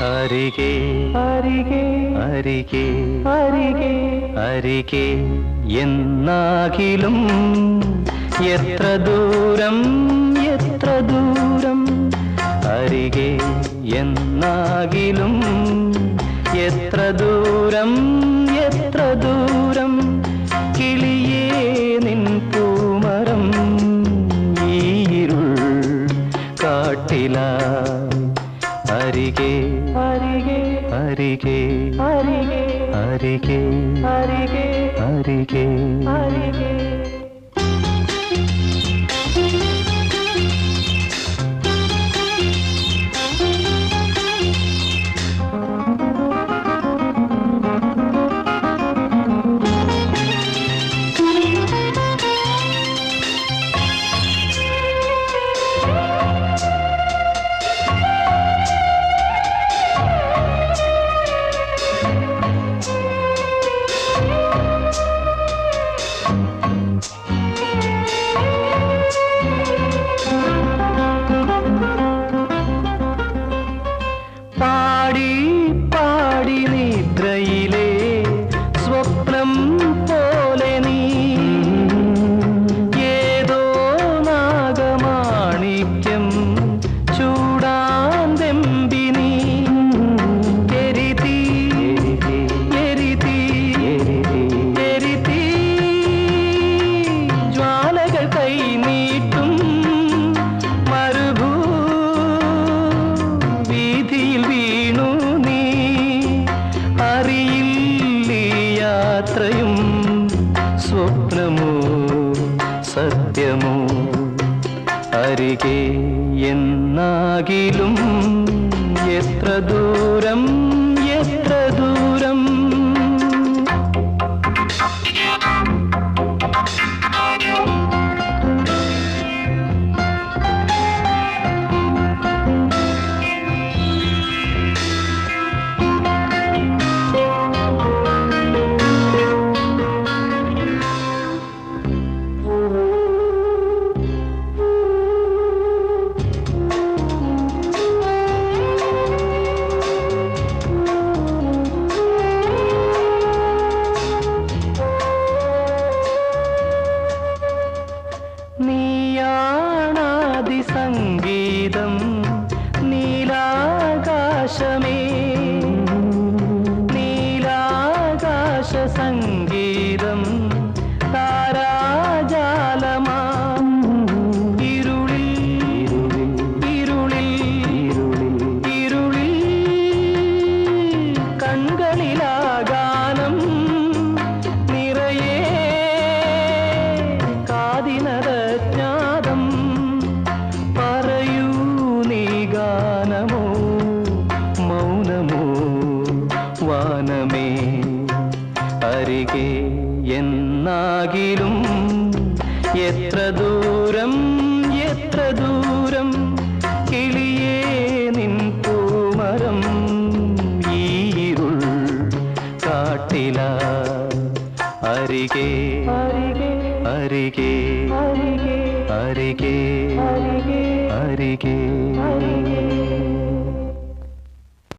അരികെ അരികെ അരികെ അരികെ. അരികെ എന്നാകിലും എത്ര ദൂരം എത്ര ദൂരം അരികെ എന്നാകിലും എത്ര ദൂരം അരികെ അരികെ അരികെ അരികെ അരികെ பாடி അരികെ എന്നാകിലും എത്ര ദൂരം എന്നാകിലും എത്ര ദൂരം എത്ര ദൂരം? കിളിയേ നിൻ പൂമരം. ഈരുൾ കാട്ടില അരികെ അരികെ അരികെ അരികെ. അരികെ.